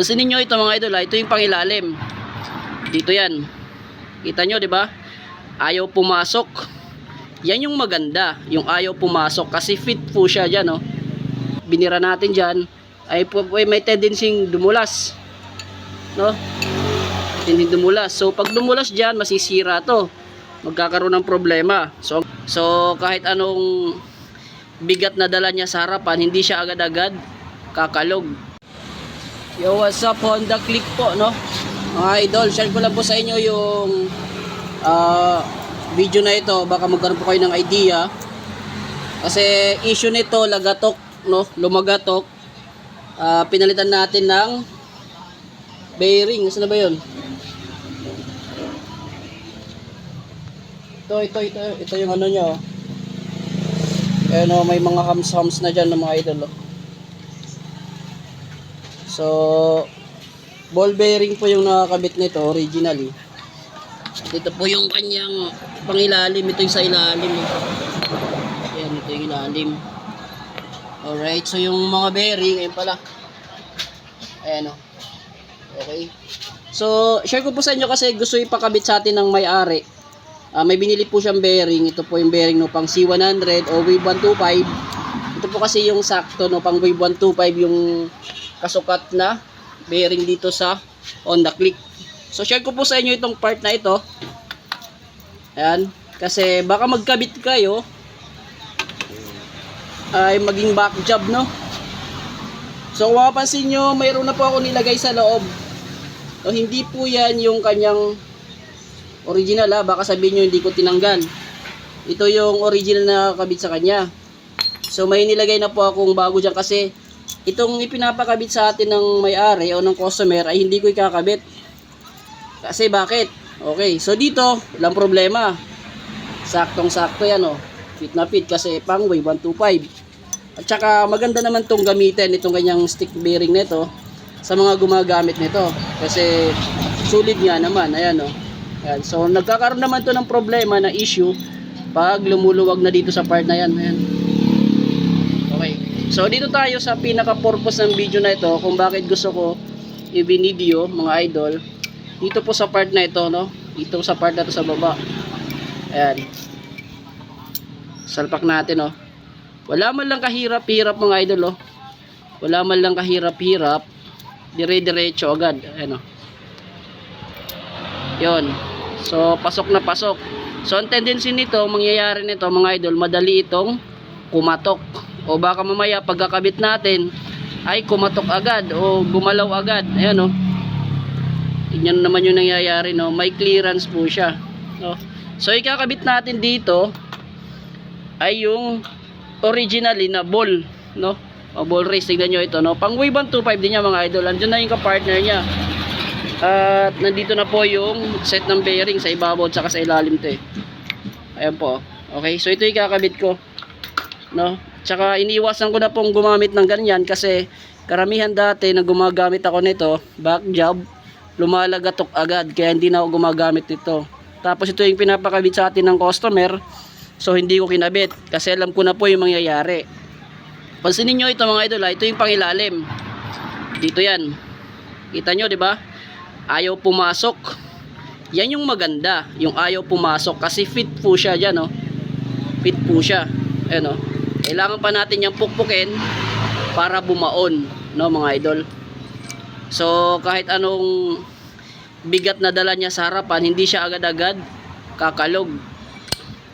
Pansin niyo ito mga idol, ah, ito yung pangilalim. Dito yan. Kita nyo, di ba? Ayaw pumasok. Yan yung maganda, yung ayaw pumasok kasi fit po siya dyan, no? Binira natin dyan, ay may tendency dumulas. No? Hindi dumulas. So, pag dumulas dyan, masisira to. Magkakaroon ng problema. So, so kahit anong bigat na dala niya sa harapan, hindi siya agad-agad kakalog. Yo, what's up Honda Click po, no? Mga idol, share ko lang po sa inyo yung ah, video na ito. Baka magkaroon po kayo ng idea. Kasi issue nito, lagatok, no? Lumagatok. Ah, pinalitan natin ng bearing. Saan na ba yun? Ito, ito, ito. Ito yung ano nyo. Ayan o, may mga hams-hams na dyan ng mga idol. Oh. So, ball bearing po yung nakakabit nito originally. Dito po yung kanyang pangilalim. Ito yung sa ilalim. Eh. Ayan, ito yung ilalim. Alright, so yung mga bearing, ayun pala. Ayan o. Okay. So, share ko po sa inyo kasi gusto ipakabit sa atin ng may-ari. Ah, may binili po siyang bearing. Ito po yung bearing no pang C100 o Wave 125. Ito po kasi yung sakto no pang Wave 125 yung kasukat na bearing dito sa Honda Click. So share ko po sa inyo itong part na ito. Ayan. Kasi baka magkabit kayo ay maging back job no. So kung mapapansin nyo, mayroon na po ako nilagay sa loob. So hindi po yan yung kanyang original ha, baka sabihin nyo hindi ko tinanggal. Ito yung original na kabit sa kanya. So may nilagay na po akong bago dyan kasi itong ipinapakabit sa atin ng may-ari o ng customer ay hindi ko ikakabit. Kasi bakit? Okay, so dito, walang problema. Saktong-sakto yan oh. Fit na fit kasi pang wave 125. At saka maganda naman tong gamitin itong kanyang stick bearing nito sa mga gumagamit nito. Kasi sulit nga naman, ayan oh. Ayan. So, nagkakaroon naman to ng problema na issue pag lumuluwag na dito sa part na yan. Ayan. So, dito tayo sa pinaka-purpose ng video na ito kung bakit gusto ko i-video, mga idol. Dito po sa part na ito, no? Dito sa part na to sa baba. Ayan. Salpak natin, oh. Wala man lang kahirap-hirap, mga idol, oh. Wala man lang kahirap-hirap. Dire-diretso agad. Ayan, oh. Yon. So, pasok na pasok. So, ang tendency nito, mangyayari nito, mga idol, madali itong kumatok. O baka mamaya, pagkakabit natin, ay kumatok agad o gumalaw agad. Ayan, o. Yan naman yung nangyayari, no? May clearance po siya. No? So, ikakabit natin dito ay yung originally na ball, no? O ball race, tignan nyo ito, no? Pang wave 125 din niya, mga idol. Andiyan na yung kapartner niya. At nandito na po yung set ng bearing sa ibabaw at saka sa ilalim to eh. Ayan po. Okay, so ito yung kakabit ko. No? Tsaka iniwasan ko na pong gumamit ng ganyan kasi karamihan dati na gumagamit ako nito, back job, lumalagatok agad kaya hindi na ako gumagamit nito. Tapos ito yung pinapakabit sa atin ng customer, so hindi ko kinabit kasi alam ko na po yung mangyayari. Pansinin nyo ito mga idol, ah, ito yung pangilalim. Dito yan. Kita nyo, ba? ayaw pumasok. Yan yung maganda, yung ayaw pumasok kasi fit po siya diyan, no. Fit po siya. Ayun, no. Kailangan pa natin yung pukpukin para bumaon, no, mga idol. So, kahit anong bigat na dala niya sa harapan, hindi siya agad-agad kakalog.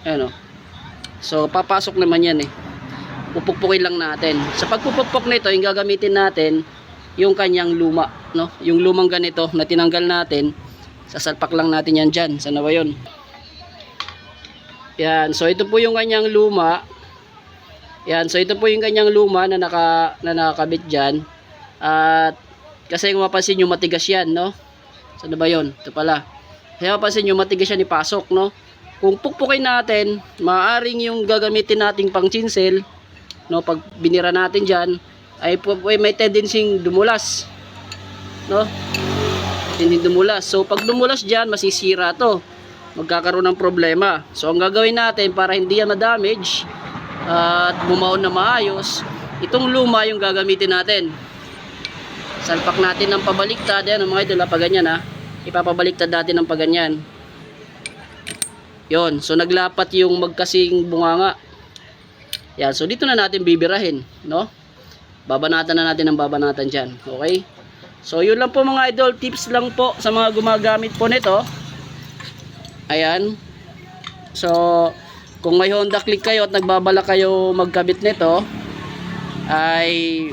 Ayun, no. So, papasok naman yan eh. Pupukpukin lang natin. Sa pagpupukpok nito, yung gagamitin natin, yung kanyang luma, no? Yung lumang ganito na tinanggal natin, sasalpak lang natin yan dyan. Sana ba yun? Yan. So, ito po yung kanyang luma. Yan. So, ito po yung kanyang luma na, naka, na nakakabit dyan. At, kasi kung mapansin nyo, matigas yan, no? Sana ba yun? Ito pala. Kaya mapansin nyo, matigas yan ipasok, no? Kung pukpukin natin, maaring yung gagamitin nating pang chinsel, no? Pag binira natin dyan, ay ay may tendency dumulas. No? Hindi dumulas. So, pag dumulas dyan, masisira to. Magkakaroon ng problema. So, ang gagawin natin para hindi yan ma-damage at bumaon na maayos, itong luma yung gagamitin natin. Salpak natin ng pabaliktad. Yan mga idol, ha, ganyan ha. Ipapabaliktad natin ng pag ganyan. Yon, so naglapat yung magkasing bunganga. Yan, so dito na natin bibirahin, no? Babanatan na natin ang babanatan dyan, okay? So yun lang po mga idol, tips lang po sa mga gumagamit po nito. Ayan. So, kung may Honda Click kayo at nagbabala kayo magkabit nito, ay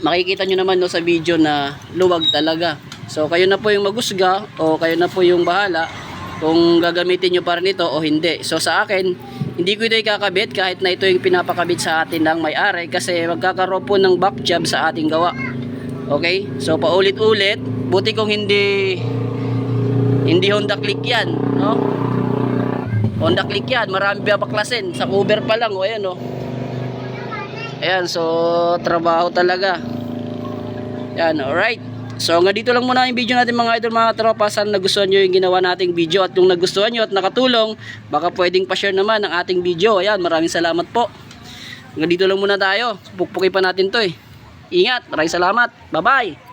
makikita nyo naman no, sa video na luwag talaga. So, kayo na po yung magusga o kayo na po yung bahala kung gagamitin nyo pa rin ito o hindi. So, sa akin, hindi ko ito ikakabit kahit na ito yung pinapakabit sa atin ng may-ari kasi magkakaroon po ng back job sa ating gawa. Okay? So, paulit-ulit. Buti kung hindi hindi Honda Click yan, no? Honda Click yan, marami pa baklasin. Sa Uber pa lang, o ayan, o. Ayan, so, trabaho talaga. Yan, alright. So, hanggang dito lang muna yung video natin mga idol, mga tropa. Sana nagustuhan nyo yung ginawa nating video. At kung nagustuhan nyo at nakatulong, baka pwedeng pa-share naman ang ating video. Ayan, maraming salamat po. Hanggang dito lang muna tayo. Pukpukin pa natin to eh. Ingat, maraming salamat. Bye-bye.